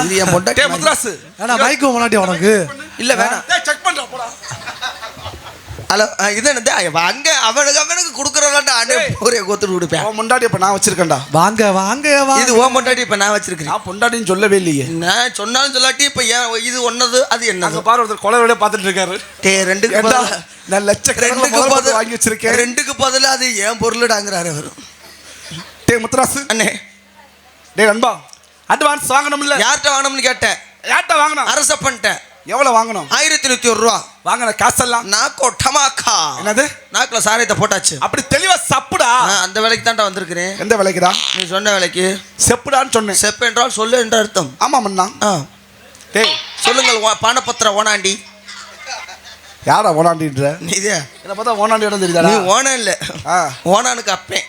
இது என் பொண்டாட்டி டேய் மாதிரி. முத்ராசு ஏன்னா மைக்கு முன்னாடி உனக்கு. இல்ல வேணாம். செக் பண்றா போடா. ஹலோ இது என்னது? அங்க அவனுக்கு அவனுக்கு கொடுக்குறவன்டா அண்ணே ஒரே கோத்துட்டு கொடுப்பேன் அவன் முன்னாடி இப்ப நான் வச்சிருக்கேன்டா. வாங்க வாங்க இது ஓ பொண்டாட்டி இப்ப நான் வச்சிருக்கேன் நான் பொண்டாட்டின்னு சொல்லவே இல்லையே. நான் சொன்னாலும் சொல்லாட்டி இப்ப ஏன் இது ஒன்னது அது அங்க என்னது பாரு ஒருத்தர் கொலை வேலையை பார்த்துட்டு இருக்காரு. டே பதிலா- நான் லட்சக்கணக்கில் ரெண்டுக்கு பதில் வாங்கி வச்சிருக்கேன். ரெண்டுக்கு பதிலா அது ஏன் பொருளுடாங்கிறாரு அவரு? டேய் முத்ராசு அண்ணே. டேய் அன்பா அட்வான்ஸ் வாங்கணும்ல. யார்கிட்ட வாங்கணும்னு கேட்டேன்? யார்கிட்ட வாங்கணும்? அரச பண்ணிட்டேன். எவ்வளவு வாங்கணும்? ஆயிரத்தி நூத்தி ஒரு ரூபா. வாங்கின காசெல்லாம்? நாக்கோ டமாக்கா. என்னது? நாக்குல சாரியத்தை போட்டாச்சு. அப்படி தெளிவா சப்புடா? அந்த வேலைக்கு தான்டா வந்திருக்கிறேன். எந்த விலைக்குடா? நீ சொன்ன வேலைக்கு. செப்புடான்னு சொன்னேன். செப் என்றால் சொல்லு என்ற அர்த்தம். ஆமா மண்ணா ஆ. டேய். சொல்லுங்கள் பானபத்திர ஓனாண்டி. யாரா ஓனாண்டின்ற? நீதே என்ன பார்த்தா ஓனாண்டி இடம் நீ தெரியுதாடா ஓனா இல்ல. ஆ. ஓனானுக்கு அப்பேன்.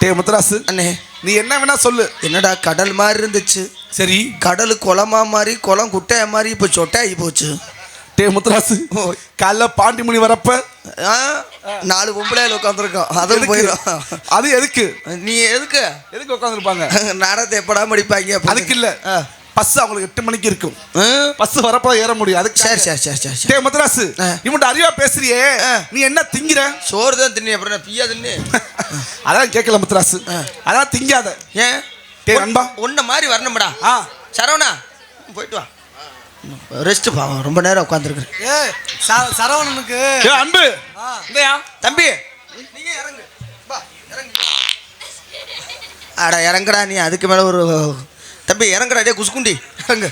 முத்ராசு அண்ணே. நீ என்ன வேணா சொல்லு. என்னடா கடல் மாதிரி இருந்துச்சு. சரி. கடலு குளமா மாதிரி குளம் குட்டையா மாதிரி இப்போ சொட்டாகி போச்சு. டேய் முத்ராசு ஓய். காலைல பாண்டிமணி வரப்ப ஆ, நாலு பொம்பளையில உட்காந்துருக்கோம் எதுக்கு? போயிடும் அது எதுக்கு? நீ எதுக்கு? எதுக்கு உட்காந்துருப்பாங்க நடத்தை எப்படா முடிப்பாங்க? அதுக்கு இல்ல. பஸ் அவங்களுக்கு எட்டு மணிக்கு இருக்கும்? பஸ் வரப்ப ஏற முடியும். அதுக்கு சரி சரி சரி சரி முத்ராசு ஆ. இவன்ட்ட அறிவா பேசுறியே. நீ என்ன திங்கிற? சோறு தான் தின்னி அப்புறம் பிய்யா தின்னு அதான் கேட்கல முத்ராசு. அதான் திங்காத. ஏன்? டேய் நண்பா. உன்ன மாதிரி வரணும்டா. ஆ. சரவணா போயிட்டு வா. ரெஸ்ட் பாவம் ரொம்ப நேரம் உட்காந்துருக்குறேன் ஏ சரவணனுக்கு. ஏய் அன்பு. ஆ. இங்கயா? தம்பி. நீங்க இறங்கு. வா இறங்கு. அட இறங்குடா நீ. அதுக்கு மேல ஒரு தம்பி இறங்குடா டே குசுக்குண்டி இறங்கு.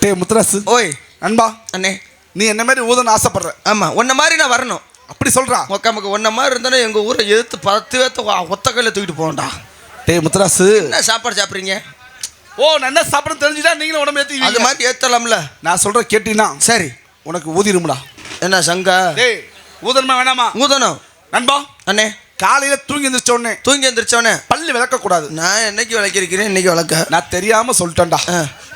டேய் முத்ராசு ஓய். நண்பா. அண்ணே. நீ என்ன மாதிரி ஊதன்னு ஆசைப்படுற? ஆமா உன்ன மாதிரி நான் வரணும். அப்படி சொல்றா? உக்காமக்கு உன்ன மாதிரி இருந்தானே எங்க ஊரை எதிர்த்து பத்து பேர்த்த ஒத்த கையில தூக்கிட்டு போகண்டா டேய் முத்ராசு என்ன சாப்பாடு சாப்பிட்றீங்க? ஓ நான் என்ன சாப்பிட தெரிஞ்சுட்டா நீங்களும் உடம்பு அது ஏத்தி மாதிரி ஏத்தலாம்ல. நான் சொல்ற கேட்டீங்கன்னா சரி. உனக்கு ஊதிரும்டா என்ன சங்கா? டேய் ஊதணுமா வேணாமா? ஊதணும். நண்பா. அண்ணே. காலையில தூங்கி எந்திரிச்ச உடனே தூங்கி எந்திரிச்சோனே பல்லு விளக்க கூடாது நான் என்னைக்கு விளக்கிருக்கிறேன் இன்னைக்கு விளக்க. நான் தெரியாம சொல்லிட்டேன்டா.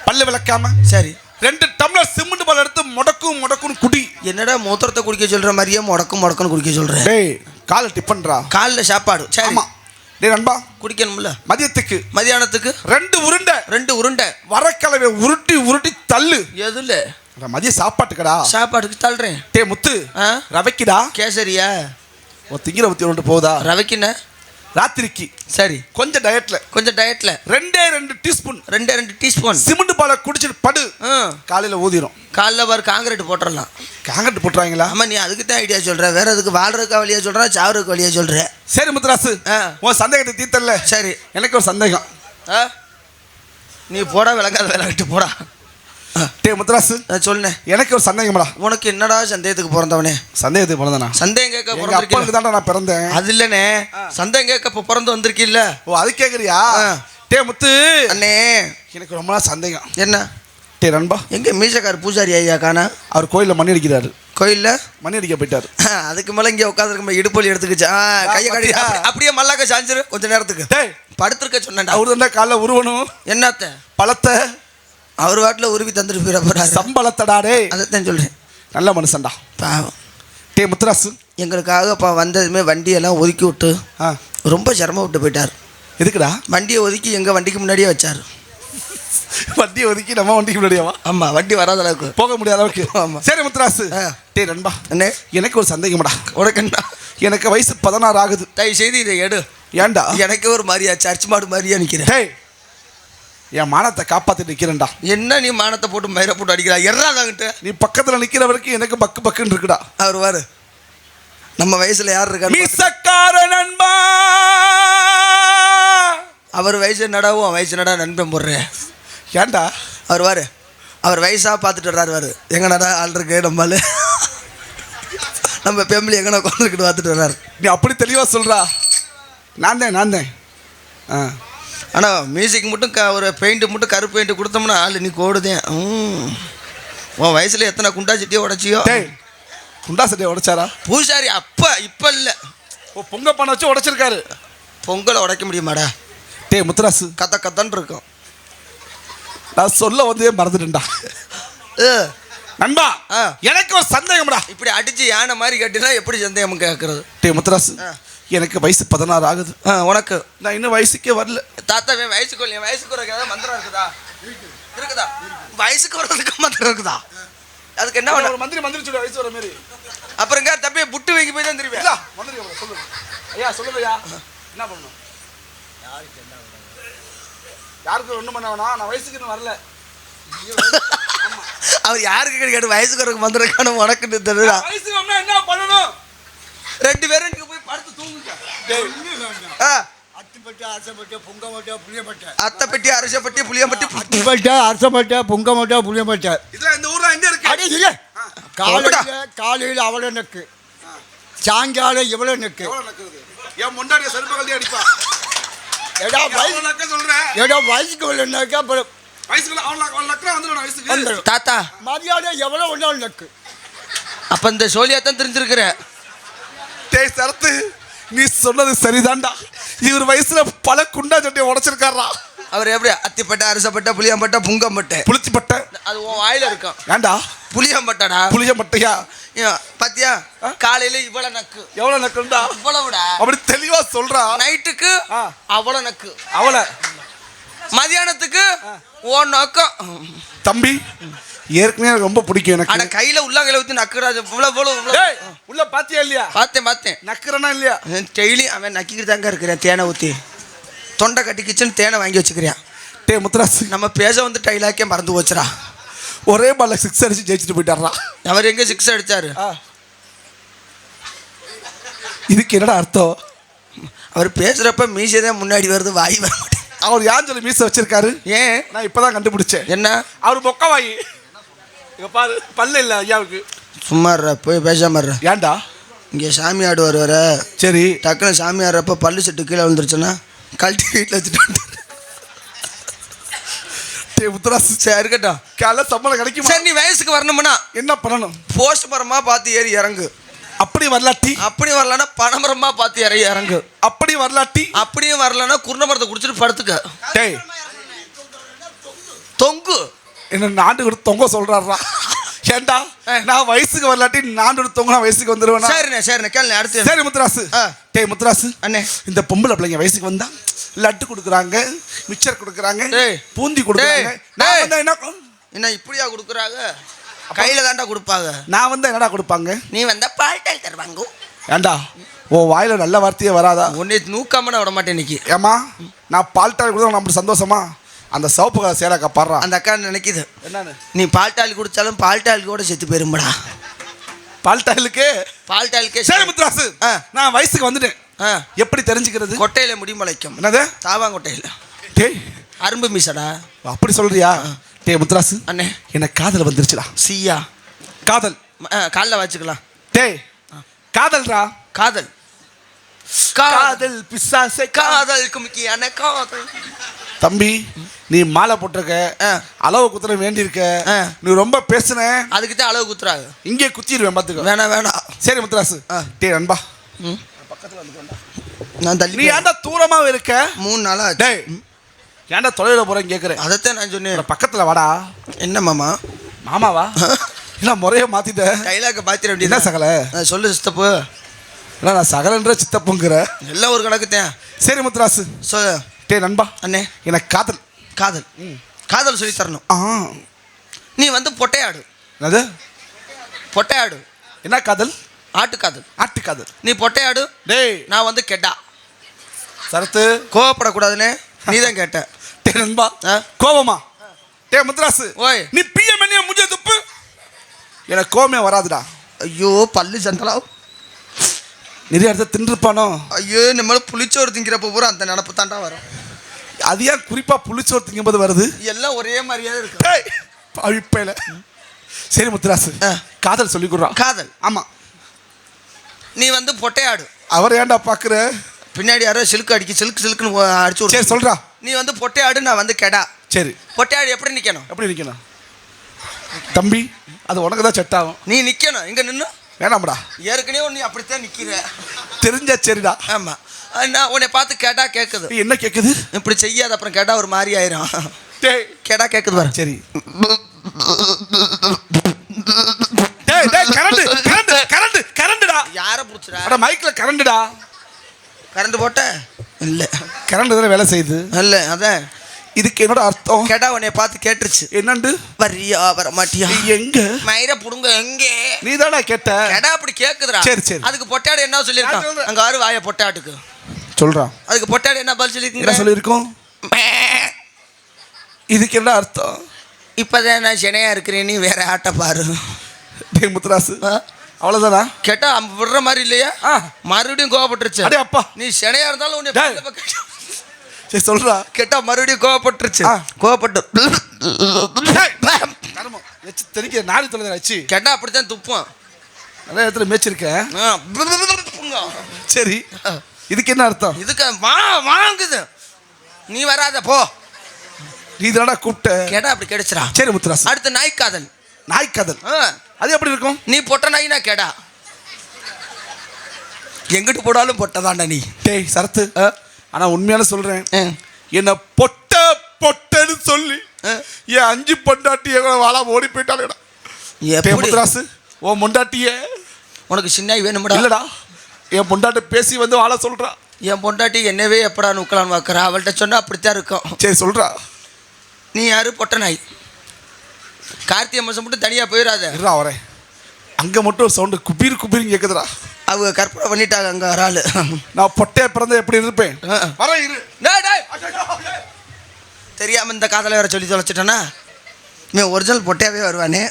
பல்லு விளக்காம சரி. ரெண்டு டம்ளர் சிமெண்ட் பால் எடுத்து முடக்கும் முடக்கும் குடி. என்னடா மூத்திரத்தை குடிக்க சொல்ற மாதிரியே முடக்கு முடக்குன்னு குடிக்க சொல்றேன் டேய் காலை டிஃபன்ரா காலைல சாப்பாடு. சரி. டேய் நண்பா. குடிக்கணும்ல. மதியத்துக்கு. மதியானத்துக்கு? ரெண்டு உருண்டை. ரெண்டு உருண்டை. வரக்கலவை உருட்டி உருட்டி தள்ளு. எதுல? மதிய சாப்பாட்டுக்கடா. சாப்பாட்டுக்கு தள்ளுறேன். டேய் முத்து? ரவைக்குடா. கேசரியா? உன் திங்கிற பத்தி உருண்டு போகுதா? ரவைக்குண்ணே ராத்திரிக்கு. சரி. கொஞ்சம் டயட்ல கொஞ்சம் டயட்ல ரெண்டே ரெண்டு டீஸ்பூன் ரெண்டே ரெண்டு டீஸ்பூன் சிமெண்ட் பாலை குடிச்சிட்டு படு. காலையில ஊதிரும். காலைல வர காங்கிரீட் போட்டுடலாம் காங்கட்டு போட்டுறாங்களா? ஆமா நீ அதுக்கு தான் ஐடியா சொல்ற. வேற எதுக்கு வாழ்றதுக்கு வழியா சொல்ற சாவறதுக்கு வழியா சொல்ற. சரி முத்துராசு. உன் சந்தேகத்தை தீர்த்தல்ல. சரி. எனக்கு ஒரு சந்தேகம். நீ போடா விளங்காத விளங்கிட்டு போடா. டேய் முத்துராசு சொன்னேன் எனக்கு ஒரு சந்தேகம்டா. உனக்கு என்னடா சந்தேகத்துக்கு பிறந்தவனே? சந்தேகத்துக்கு பிறந்தனா சந்தேகம் கேட்க பிறந்திருக்கீங்க தான்டா நான் பிறந்தேன். அது இல்லனே சந்தேகம் கேட்க இப்ப பிறந்து வந்திருக்கீல்ல? ஓ அது கேக்குறியா? ஆ. டேய் முத்து. அண்ணே. எனக்கு ரொம்ப நாள் சந்தேகம். என்ன? டேய் நண்பா. எங்க மீசக்கார் பூஜாரி ஐயா காணா? அவர் கோயில்ல மணி அடிக்கிறாரு. கோயில்ல? மணி அடிக்க போயிட்டாரு. அதுக்கு மேல இங்க உட்காந்துருக்க இடுப்பொலி எடுத்துக்கிச்சு. கையை கடி அப்படியே மல்லாக்க சாஞ்சிரு கொஞ்ச நேரத்துக்கு. டேய். படுத்திருக்க சொன்னேன்டா. அவரு தான் காலைல உருவணும்? என்னத்த? பழத்தை? அவர் வாட்டில் உருவி தந்துட்டு போயிட போறாரு. சம்பளத்தடா டேய். அதைத்தான் சொல்றேன். நல்ல மனுஷன்டா. பாவம். டேய் முத்துராசு. எங்களுக்காக இப்போ வந்ததுமே வண்டியெல்லாம் ஒதுக்கி விட்டு ஆ. ரொம்ப சிரமம் விட்டு போயிட்டார். எதுக்குடா? வண்டியை ஒதுக்கி எங்கள் வண்டிக்கு முன்னாடியே வச்சார். வண்டியை ஒதுக்கி நம்ம வண்டிக்கு முன்னாடியாவா? ஆமாம் வண்டி வராத அளவுக்கு. போக முடியாத அளவுக்கு. ஆமா. சரி முத்துராசு. டேய் நண்பா. அண்ணே எனக்கு ஒரு சந்தேகம்டா. உனக்கு என்ன எனக்கு வயசு பதினாறு ஆகுது. தயவு செய்து இதை எடு. ஏன்டா? எனக்கே ஒரு மாதிரியா சர்ச் மாடு மாதிரியா நிற்கிறேன் என் மானத்தை காப்பாத்திட்டு நிக்கிறேன்டா. என்ன நீ மானத்தை போட்டு மயிரை போட்டு அடிக்கிறா? எறாதாங்கிட்ட நீ பக்கத்துல நிக்கிற வரைக்கும் எனக்கு பக்கு பக்குன்னு இருக்குடா. அவர் வாரு நம்ம வயசுல யார் இருக்காரு மீசக்கார நண்பா! அவர் வயசு அவன் வயசு என்னடா நண்பன் போடுறேன் ஏன்டா? அவர் வாரு அவர் வயசாக பார்த்துட்டு வர்றாரு வாரு எங்கடா ஆள் இருக்கு நம்மளு? நம்ம ஃபேமிலி எங்கடா உட்காந்துக்கிட்டு பார்த்துட்டு வர்றாரு. நீ அப்படி தெளிவா சொல்றா. நான் தான் நான் தான். ஆ. ஆனால் மியூசிக் மட்டும் க ஒரு பெயிண்ட்டு மட்டும் கருப்பு பெயிண்ட் கொடுத்தோம்னா ஆள் நீ கோடுதேன் ம். உன் வயசில் எத்தனை குண்டா சட்டியோ உடச்சியோ? குண்டா சட்டையை உடைச்சாரா? பூசாரி அப்போ இப்போ இல்லை. ஓ பொங்க பானை வச்சு உடைச்சிருக்காரு. பொங்கலை உடைக்க முடியுமாடா? டேய் முத்துராசு. கத்த கத்தன்னு இருக்கும். நான் சொல்ல வந்தே மறந்துட்டேன்டா. நண்பா. எனக்கு ஒரு சந்தேகம்டா. இப்படி அடிச்சு யானை மாதிரி கட்டினா எப்படி சந்தேகம் கேட்கறது டேய் முத்துராசு. எனக்கு வயசு பதினாறு ஆகுது. உனக்கு நான் இன்னும் வயசுக்கே வரல. தாத்தா என் வயசுக்கு என் வயசுக்கு ஏதாவது மந்திரம் இருக்குதா? இருக்குதா? வயசுக்கு வர்றதுக்கு மந்திரம் இருக்குதா? அதுக்கு என்ன ஒரு மந்திரி மந்திரி சொல்லு வயசு வர மாதிரி அப்புறங்க தம்பி புட்டு வைக்க போய் தான் இல்ல மந்திரி அவரை சொல்லு. ஐயா சொல்லுங்க ஐயா. என்ன பண்ணணும்? யாருக்கு ஒண்ணும் பண்ண வேணாம். நான் வயசுக்கு இன்னும் வரல. அவர் யாருக்கு கேட்டு வயசுக்கு வரக்கு மந்திரம் காணும் உனக்கு என்ன பண்ணணும்? ரெண்டு பேரும் அத்திப்பட்டை அரசப்பட்டை புளியம்பட்டி. அத்திப்பட்டை அரசப்பட்டை பொங்கப்பட்டை புளியப்பட்டை இதுல இந்த ஊர்ல எங்க இருக்கு? அடி இல்லை காலையில் காலையில் அவ்வளோ நெக்கு. சாயங்காலம் இவ்வளோ நெக்கு. எவ்வளவு நக்குது? என் முன்னாடிய செருப்பு கல்வி அடிப்பா. ஏடா வயசு எவ்வளவு நக்க சொல்றேன் ஏடா வயசுக்கு. இல்லைனாக்கா அப்புறம் தாத்தா. மரியாதை எவ்வளோ ஒன்றாலும் நெக்கு. அப்ப இந்த சோழியா தான் தெரிஞ்சிருக்கிற டேய் சரத்து நீ சொன்னது சரிதான்டா இவர் வயசுல பல குண்டா சட்டையை உடைச்சிருக்காரா. அவர் எப்படி? அத்திப்பட்டை அரசப்பட்டை புளியம்பட்டை புங்கம்பட்டை. புளிச்சிப்பட்ட. அது உன் வாயில இருக்கும். ஏன்டா புளியம்பட்டடா. புளிய மட்டையா ஏன், பாத்தியா காலையில இவ்வளவு நக்கு. எவ்வளவு நக்குண்டா? இவ்வளவுடா. அப்படி தெளிவா சொல்றா. நைட்டுக்கு. அவ்வளவு நக்கு. அவளை மதியானத்துக்கு ஓ நக்கம். தம்பி ஏற்கனவே எனக்கு ரொம்ப பிடிக்கும் ஆனா எனக்கு கையில உள்ளங்கையில ஊத்தி நக்குறாது. இவ்வளவு இவ்வளவு இவ்வளவு. டேய் உள்ள பாத்தியா இல்லையா? பார்த்தேன் பார்த்தேன். நக்குறனா இல்லையா? டெய்லி அவன் நக்கிக்கிட்டு தாங்க இருக்கிறேன் தேனை ஊத்தி. தொண்டை கட்டிக்கிச்சுன்னு தேனை வாங்கி வச்சுக்கிறேன். டேய் முத்துராசு. நம்ம பேச வந்து டைலாக்கே மறந்து போச்சுடா. ஒரே பால்ல சிக்ஸ் அடிச்சு ஜெயிச்சுட்டு போயிட்டாரா அவர் எங்க சிக்ஸ் அடிச்சாரு? இதுக்கு என்னடா அர்த்தம்? அவர் பேசுறப்ப மீசை தான் முன்னாடி வருது வாய் வர மாட்டேங்குது. அவர் யான் சொல்லி மீச வச்சிருக்காரு? ஏன்? நான் இப்பதான் கண்டுபிடிச்சேன். என்ன? அவர் மொக்க வாயி இங்க பாரு பல்ல இல்ல ஐயாவுக்கு சும்மா போய் பேசாம. ஏன்டா? இங்கே சாமி ஆடுவார் வர சரி. டக்குனு சாமி ஆடுறப்ப பல்லு செட்டு கீழே விழுந்துருச்சுன்னா கழட்டி வீட்டில் வச்சுட்டு முத்துராசு சரி இருக்கட்டும் காலைல சம்பளம் கிடைக்குமா? சரி நீ வயசுக்கு வரணும்னா என்ன பண்ணணும்? போஸ்ட் மரமா பார்த்து ஏறி இறங்கு. அப்படி வரலாட்டி? அப்படி வரலன்னா பனைமரமா பார்த்து இறங்கி இறங்கு. அப்படி வரலாட்டி? அப்படியும் வரலன்னா குருண மரத்தை குடிச்சிட்டு படுத்துக்க. டேய். தொங்கு. என்ன நாண்டு கொடுத்து தொங்க சொல்றாரா ஏன்டா நான் வயசுக்கு வரலாட்டி நாண்டு கொடுத்து தொங்க நான் வயசுக்கு வந்துருவேனா? சரிண்ணே சரிண்ணே கேளுண்ணே அடுத்து சரி முத்துராசு. டேய் முத்துராசு. அண்ணே. இந்த பொம்பளை பிள்ளைங்க வயசுக்கு வந்தா லட்டு கொடுக்குறாங்க மிச்சர் கொடுக்குறாங்க. பூந்தி கொடுக்குறாங்க. நான். வந்தா என்ன என்ன இப்படியா கொடுக்குறாங்க? கையில தாண்டா கொடுப்பாங்க. நான் வந்தா என்னடா கொடுப்பாங்க? நீ வந்தா பால்டால் தருவாங்க. ஏன்டா உன் வாயில நல்ல வார்த்தையே வராதா? உன்னை நூக்காம விட மாட்டேன் இன்னைக்கு. ஏமா நான் பால்டாய் கொடுத்தா நம்மளுக்கு சந்தோஷமா? அந்த சிவப்பு கலர் சேலக்கா பாடுறான் அந்த அக்கா நினைக்குது? என்னன்னு? நீ பால்டால் குடிச்சாலும் பால்டால் கூட செத்து போயிரும்படா. பால்டாயிலுக்கு பால்டாலுக்கே சரி முத்துராசு ஆ. நான் வயசுக்கு வந்துட்டேன். எப்படி தெரிஞ்சுக்கிறது? கொட்டையில முடி முளைக்கும். என்னது? தாவாங்கொட்டையில. டேய். அரும்பு மீசடா. அப்படி சொல்றியா? டேய் முத்துராசு அண்ணே. எனக்கு காதல் வந்துருச்சுடா. சீயா. காதல். காலில் வச்சுக்கலாம். டேய் காதல்ரா? காதல். காதல் காதல் பிசாசை காதல் குமிக்கியான காதல். தம்பி நீ மாலை போட்டிருக்க ஆ. அளவு குத்துற வேண்டி இருக்க ஆ. நீ ரொம்ப பேசுன. அதுக்கு தான் அளவு குத்துறாங்க இங்கே குத்திடுவேன் பாத்துக்கோ வேணாம் வேணாம். சரி முத்துராசு. ஆ. டேய் நண்பா. ம். நான் தள்ளி நீ ஏன்டா தூரமா இருக்க? மூணு நாளா. டேய் ஏன்டா தொலைவில் போறேன்னு கேட்குறேன் அதைத்தான் நான் சொன்னேன். பக்கத்துல வாடா. என்ன மாமா? மாமாவா? இல்ல முறைய மாத்திட்ட? டைலாக பாத்திர என்ன வேண்டியது சகல சொல்லு சித்தப்பு. இல்ல நான் சகலன்ற சித்தப்புங்கிற? எல்லாம் ஒரு கணக்கு தான் சரி முத்துராசு. சொல்லு. டேய் நண்பா அண்ணே. எனக்கு காதல். காதல். காதல் சொல்லி தரணும். ஆ. நீ வந்து பொட்டையாடு. என்னது? பொட்டையாடு. என்ன காதல்? ஆட்டுக்காதல் ஆட்டு காதல். நீ பொட்டையாடு. டேய். நான் வந்து கெட்டா. சரத்து. கோவப்படக்கூடாதுன்னு நீ தான் கேட்ட. டேய் நண்பா ஆ? கோவமா? டேய் முத்துராசு ஓய். நீ பிஎம் என்ன முடிஞ்ச துப்பு. எனக்கு கோவமே வராதுடா. ஐயோ பல்லு சந்தலா நிறைய இடத்த தின்றுப்பானோ ஐயோ நம்மள புளிச்சோறு திங்கிறப்ப பூரா அந்த நினப்பு தாண்டா வரும். அது ஏன் குறிப்பா புளிச்சோறு திங்கும்போது வருது? எல்லாம் ஒரே மாதிரியே இருக்கு. அழிப்பையில சரி முத்துராசு. காதல் சொல்லி கொடுறான் காதல் ஆமா. நீ வந்து பொட்டையாடு. அவர் ஏன்டா பாக்குற? பின்னாடி யாரோ சிலுக்கு அடிக்கி சிலுக்கு சிலுக்குன்னு அடிச்சு சரி. சொல்றா. நீ வந்து பொட்டையாடு நான் வந்து கெடா. சரி. பொட்டையாடு எப்படி நிக்கணும்? எப்படி நிக்கணும்? தம்பி அது உனக்கு தான் செட் ஆகும். நீ நிக்கணும். இங்க நின்னு. வேணாம்டா. ஏற்கனவே நீ அப்படித்தான் நிக்கிற தெரிஞ்சா சரிடா. ஆமா. நான் உன்னை பார்த்து கேட்டா கேக்குது. நீ என்ன கேக்குது? இப்படி செய்யாத அப்புறம் கேட்டா ஒரு மாதிரி ஆயிரும். டேய். கேட்டா கேக்குது பாரு. சரி. கரண்ட் கரண்ட் கரண்ட் கரண்ட்டா. யார புடிச்சுடா? அட மைக்ல கரண்ட்டா. கரண்ட் போட்ட? இல்லை. கரண்ட் தானே வேலை செய்யுது. இல்லை அதான். இதுக்கு என்னோட அர்த்தம் கேட்டா உன்னைய பார்த்து கேட்டுருச்சு. என்னண்டு? வரியா வர மாட்டியா எங்க? மயிர புடுங்க எங்கே? நீ தானே கேட்ட கேடா அப்படி கேக்குதுடா. சரி, சரி. அதுக்கு பொட்டாடு என்ன சொல்லியிருக்கான். அங்க ஆறு வாய பொட்டாட்டுக்கு. சொல்றான் அதுக்கு பொட்டாடு என்ன பதில் சொல்லியிருக்கீங்க? சொல்லியிருக்கோம்? இதுக்கு என்ன அர்த்தம்? இப்பதான் நான் சென்னையா இருக்கிறேன் நீ வேற ஆட்ட பாரு. முத்துராசு. ஆ? அவ்வளவுதானா? கேட்டா விடுற மாதிரி இல்லையா. மறுபடியும் கோவப்பட்டுருச்சு. அப்பா. நீ சென்னையா இருந்தாலும் உன்னை சரி சொல்றா. கேட்டா மறுபடியும் கோவப்பட்டுருச்சு. கோவப்பட்டு தெரிக்க நாடி தொலைதா வச்சு கேட்டா அப்படித்தான் துப்பும் நிறைய இடத்துல மேய்ச்சிருக்கேன். சரி. இதுக்கு என்ன அர்த்தம்? இதுக்கு வா வாங்குது. நீ வராத போ. நீ தானடா கூப்பிட்ட. கேட்டா அப்படி கிடைச்சிரா சரி முத்துராசு அடுத்து நாய்க்காதல். நாய் கதல் ஆ. அது எப்படி இருக்கும்? நீ பொட்ட நாயினா கேடா. எங்கிட்டு போனாலும் பொட்டதாண்டா நீ. டேய் சரத்து. ஆனா உண்மையான சொல்றேன். என்ன பொட்ட பொட்டன்னு சொல்லி. என் அஞ்சு பொண்டாட்டி எங்களை வாழா ஓடி எப்படி? முத்துராசு ஓ பொண்டாட்டிய உனக்கு சின்ன வேணும்டா. இல்லடா. என் பொண்டாட்டி பேசி வந்து வாழ சொல்றா. என் பொண்டாட்டி என்னவே எப்படா நுக்கலான்னு பார்க்குறா அவள்கிட்ட சொன்னா அப்படித்தான் இருக்கும். சரி சொல்றா. நீ யாரு? பொட்ட நாய். கார்த்திகை மாதம் மட்டும் தனியாக போயிடாத. வரேன். அங்க மட்டும் சவுண்டு குபீர் குபீர் கேக்குதுடா. அவங்க கற்பனை பண்ணிட்டாங்க அங்கே ஒரு ஆள். நான் பொட்டையா பிறந்த எப்படி இருப்பேன்? ஆ. வரேன் இரு. தெரியாம இந்த காதலை வேற சொல்லி தொலைச்சிட்டேனா? இவன் ஒரிஜினல் பொட்டையாவே வருவானே.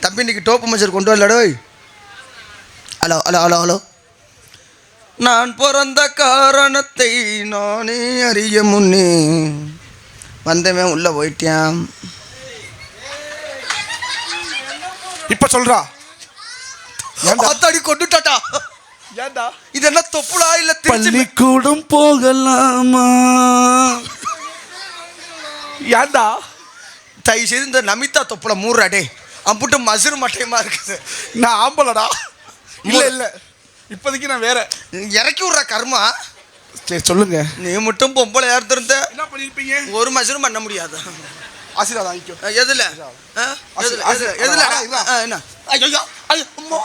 தம்பி இன்னைக்கு டோப்பு மச்சர் கொண்டு வரலடோய் ஹலோ ஹலோ ஹலோ ஹலோ நான் பிறந்த காரணத்தை நானே அறிய முன்னே வந்தவன் உள்ள போயிட்டான் இப்ப சொல்றா. ஏன்டா அத்தாடி கொண்டுட்டாட்டா. ஏன்டா இது என்ன தொப்புளா இல்ல பள்ளிக்கூடம் போகலாமா? ஏன்டா தயவு செய்து இந்த நமிதா தொப்புல மூடுறா டே அம்புட்டு மசுறு மட்டையமா இருக்குது. நான் ஆம்பளடா. இல்ல இல்ல. இப்போதைக்கு நான் வேற. இறக்கி விட்ற கர்மா. சரி சொல்லுங்க. நீ மட்டும் பொம்பளை இருந்திருந்த என்ன பண்ணிருப்பீங்க ஒரு மசுரும் பண்ண முடியாது. ஆசீர்வாதம் எதுல? எதுல? எதுல? என்ன? ஐயோ ஐயோ அம்மா.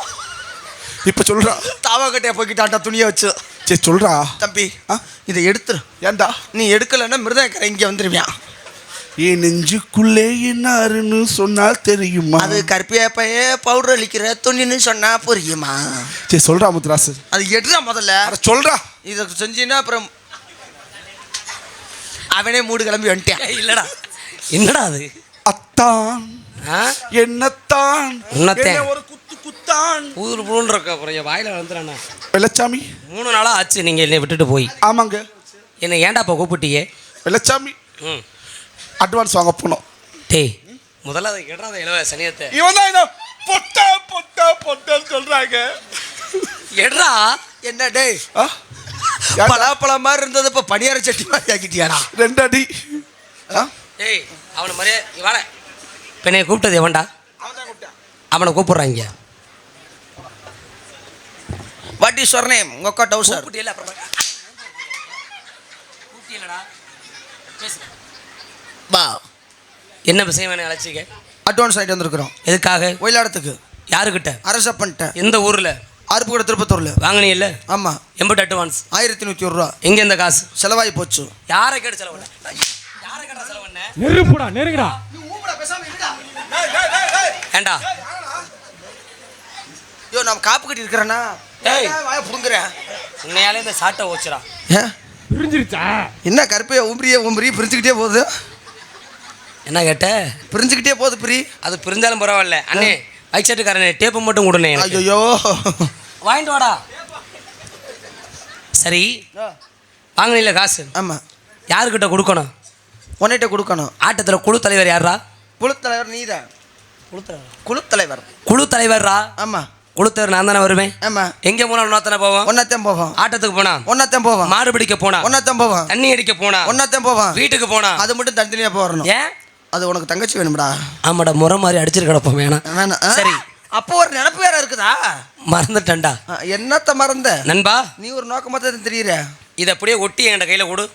இப்ப சொல்றா. தாவா கட்டையா போய்கிட்டான்டா துணியை வச்சு. சரி சொல்றா. தம்பி ஆ? இதை எடுத்துரு. ஏன்டா? நீ எடுக்கலைன்னா மிருதங்கரை இங்கே வந்துருவியான் என் நெஞ்சுக்குள்ளே என்னாருன்னு சொன்னால் தெரியுமா? அது கருப்பியாப்பையே பவுடர் அளிக்கிற துணின்னு சொன்னா புரியுமா? சரி சொல்றா முத்துராசு. அது எடுறா முதல்ல. அட சொல்றா. இதை செஞ்சீன்னா அப்புறம் அவனே மூடு கிளம்பி வந்துட்டான். இல்லடா. என்னடா அது? அத்தான். ஆ? என்னத்தான். உன்னத்தேன். என்ன ஒரு குத்தான் புது புழுன்னு இருக்க அப்புறம் என் வாயில வந்துடுறேண்ணா வெள்ளச்சாமி. மூணு நாளா ஆச்சு நீங்க என்னை விட்டுட்டு போய். ஆமாங்க. என்னை ஏன்டா இப்போ கூப்பிட்டீங்க? வெள்ளச்சாமி. ம். அட்வான்ஸ் வாங்க போனோம். டேய் முதல்ல அதை கேட்டாத இளவ சனியத்தை. இவன் தான் என்ன பொட்ட பொட்ட பொட்டன்னு சொல்றாங்க. எடுறா என்ன டேய்? ஆ? பலாப்பழம் மாதிரி இருந்தது இப்போ பணியார சட்டி மாதிரி ஆக்கிட்டியாடா? ரெண்டு அடி. ஆ? டேய் அவனை மாதிரியே வாட இப்போ என்னை கூப்பிட்டது எவன்டா? அவனை கூப்பிட்றாங்க வாட் இஸ் யுவர் நேம் உங்க அக்கா டவுசர் கூப்பிட்டியல அப்புறம் கூப்பிட்டியலடா பேசு பா என்ன விஷயம் வேணும் அழைச்சிக்க? அட்வான்ஸ் ஆகிட்டு வந்திருக்கிறோம். எதுக்காக? ஒயிலாடத்துக்கு. யாருக்கிட்ட? அரச பண்ணிட்டேன். எந்த ஊரில்? அருப்புக்கடை திருப்பத்தூரில். வாங்கினியல்ல ஆமாம் எண்பது அட்வான்ஸ் ஆயிரத்தி நூற்றி ஒரு ரூபா. எங்கே இந்த காசு? செலவாகி போச்சு. யாரை கேட்டு செலவு யாரை கேட்ட செலவு பண்ண? நெருப்புடா நெருங்குடா. ஏண்டா? ஐயோ நான் காப்பு கட்டி இருக்கிறேன்னா ஏய். வாய புடுங்குறேன் உன்னையாலே இந்த சாட்டை ஓச்சுடா ஏன் பிரிஞ்சிருச்சா? என்ன கருப்பைய உம்பரியே உம்பரி பிரிஞ்சுக்கிட்டே போகுது. என்ன கேட்ட? பிரிஞ்சுக்கிட்டே போகுது பிரி. அது பிரிஞ்சாலும் பரவாயில்ல. அண்ணே பைக் செட்டுக்காரனே டேப்பு மட்டும் கொடுனே. ஐயோ வாங்கிட்டு வாடா. சரி. வாங்கினில்ல காசு? ஆமாம் யாருக்கிட்ட கொடுக்கணும்? உன்னிட்ட கொடுக்கணும். ஆட்டத்தில் குழு தலைவர் யாரா குழு தலைவர் நீதான். குழு தலைவர். குழு தலைவர். குழு தலைவர்ரா ஆமாம் குழு தலைவர் நான் தானே வருவேன்? ஆமாம் எங்கே போனா ஒன்னாத்தானே போவோம்? ஒன்னாத்தான் போவோம். ஆட்டத்துக்கு போனா? ஒன்னாத்தான் போவோம். மாடு பிடிக்க போனா? ஒன்னாத்தான் போவோம். தண்ணி அடிக்க போனா? ஒன்னாத்தான் போவோம். வீட்டுக்கு போனா? அது மட்டும் தனித்தனியாக போறணும். ஏன்? அது உனக்கு தங்கச்சி வேணும்டா. ஆமாடா முறை மாதிரி அடிச்சிட்டு கிடப்போம் வேணாம். வேணாம்? சரி. அப்போ ஒரு நினப்பு வேற இருக்குதா? மறந்துட்டேன்டா. என்னத்த மறந்த? நண்பா? நீ ஒரு நோக்கமாக தான் தெரியுற? இதை அப்படியே ஒட்டி என்கிட்ட கையில் கொடு.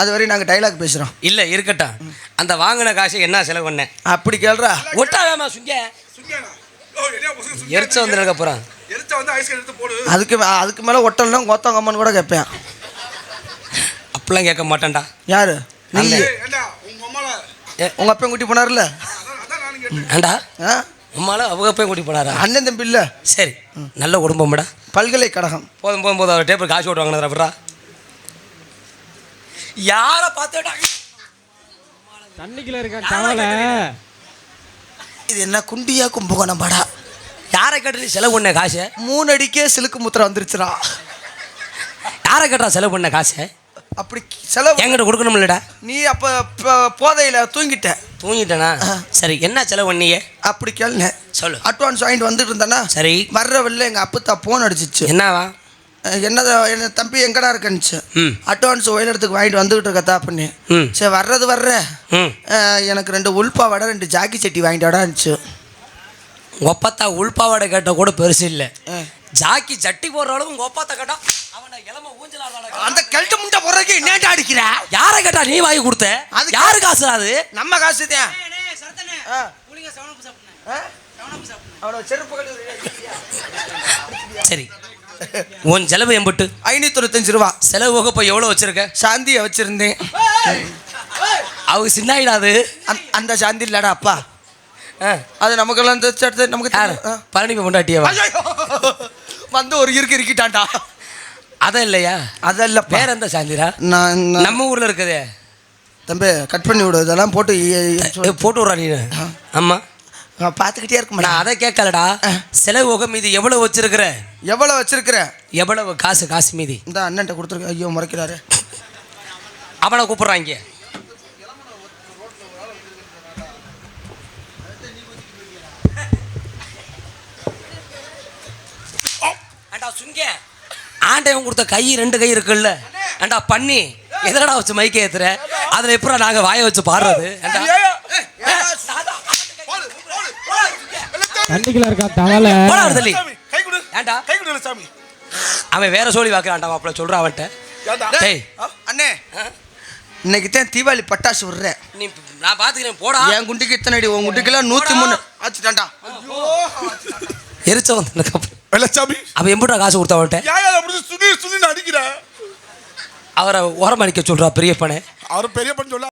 அது வரையும் நாங்கள் டைலாக் பேசுகிறோம் இல்லை இருக்கட்டும். அந்த வாங்கின காசு என்ன செலவு பண்ணேன் அப்படி கேள்றா. ஒட்டாதாமா சுங்க. எரிச்ச வந்துருக்க அப்புறம் எரிச்சா வந்து ஐஸ்கிரீம் எடுத்து போடு அதுக்கு மே- அதுக்கு மேலே ஒட்டலாம் கோத்தங்கம்மன் கூட கேட்பேன் அப்படிலாம் கேட்க மாட்டேன்டா. யாரு? உங்க அம்மால உங்க அப்பன் கூட்டி போனார்ல ஏண்டா? ஆ? உம்மால அவங்க போய் கூட்டி போனாரா? அண்ணன் தம்பி இல்ல. சரி நல்ல குடும்பம்டா. பல்கலைக்கழகம். போதும் போதும் போதும். அவர் டேபிள் காசு ஓட்டு வாங்கினதா விட்றா. யாரை பார்த்துடா தண்ணிக்குள்ள இருக்க இது என்ன குண்டியா கும்பகோணம் படா யாரை கேட்டு செலவு பண்ண காசு? மூணு அடிக்கே சிலுக்கு முத்திரை வந்துருச்சுடா. யாரை கேட்டா செலவு பண்ண காசு? அப்படி செலவு என்கிட்ட கொடுக்கணும்லடா. நீ அப்ப போதையில தூங்கிட்ட. தூங்கிட்டேனா? சரி என்ன செலவு பண்ணியே அப்படி கேளுங்க. சொல்லு. அட்வான்ஸ் வாங்கிட்டு வந்துட்டு இருந்தானா சரி. வர்ற வெளில எங்க அப்பத்தா போன் அடிச்சிச்சு. என்னவா? என்னது என்ன தம்பி எங்கடா இருக்கன்னுச்சு ம். அட்வான்ஸ் ஒயிலத்துக்கு வாங்கிட்டு வந்துகிட்டு இருக்கத்தா பண்ணி ம். சரி வர்றது வர்ற. எனக்கு ரெண்டு உள்பாவாடை ரெண்டு ஜாக்கி சட்டி வாங்கிட்டு வாடான்னுச்சு ஒப்பத்தா உள்பாவாடை கேட்ட கூட பெருசு இல்லை. ஜாக்கி சட்டி போடுற அளவுக்கு உங்க ஒப்பாத்த கேட்டா அவனை இளம ஊஞ்சலாடுறாடா. அந்த கழுட்டு முண்டை போடுறதுக்கு என்னடா அடிக்கிற? யாரை கேட்டா நீ வாங்கி கொடுத்த? அதுக்கு- யாரு காசு அது? நம்ம காசு தான். சரி. உன் செலவு எம்பட்டு? ஐநூத்தி தொண்ணூத்தஞ்சு ரூபா. செலவு வகுப்பை எவ்வளோ வச்சிருக்க? சாந்தியை வச்சிருந்தேன். அவங்க சின்ன அது. அந்த- அந்த சாந்தி இல்லடா அப்பா. அது நமக்கெல்லாம் அடுத்து நமக்கு. பழனி பொண்டாட்டியவா? ஐயோ! வந்து ஒரு இருக்கு இருக்கிட்டான்டா. அதான் இல்லையா? அதல்ல வேற எந்த சாந்திரா நான் நம்ம ஊர்ல இருக்குதே. தம்பி கட் பண்ணி விடு. இதெல்லாம் போட்டு போட்டு விட்றா நீ ஆமா. நான் பார்த்துக்கிட்டே இருக்க நான் அதை கேட்கலடா. செலவு வகை மீதி எவ்வளவு வச்சிருக்கிற? எவ்வளவு வச்சிருக்கிற எவ்வளவு காசு காசு மீதி? இந்த அண்ணன்ட்ட கொடுத்துருக்க. ஐயோ முறைக்கிறாரு. அவனை கூப்பிடுறாங்க ஏண்டா சுங்க? ஆண்டையன் கொடுத்த கை ரெண்டு கை இருக்குல்ல. ஏண்டா பண்ணி எதனடா வச்சு மைக்க ஏத்துற? அதுல எப்படா நாங்க வாய வச்சு பாடுறது ஏண்டா தண்ணிக்குள்ள இருக்க தவளை. போடா தள்ளி. கை கொடு. ஏண்டா கை கொடு சாமி. அவன் வேற சொல்லி வாக்குறான்டா மாப்பிள்ள சொல்றான் அவன்கிட்ட. ஏண்டா டேய். அண்ணே இன்னைக்கு தான் தீபாவளி பட்டாசு விடுறேன். நீ நான் பாத்துக்கிறேன் போடா. என் குண்டிக்கு இத்தனை அடி உன் குண்டிக்கெல்லாம் நூத்தி மூணு. ஆச்சுட்டான்டா. எரிச்ச வந்ததுக்கப்புறம் வெள்ளச்சாமி அவன் எம்பிட்டா காசு கொடுத்த அவன்கிட்ட? ஏன் அப்படி சுனி சுனி அடிக்கிற? அவரை ஓரம் அடிக்க சொல்றா பெரியப்பனே. அவர் பெரிய பண்ண சொல்ல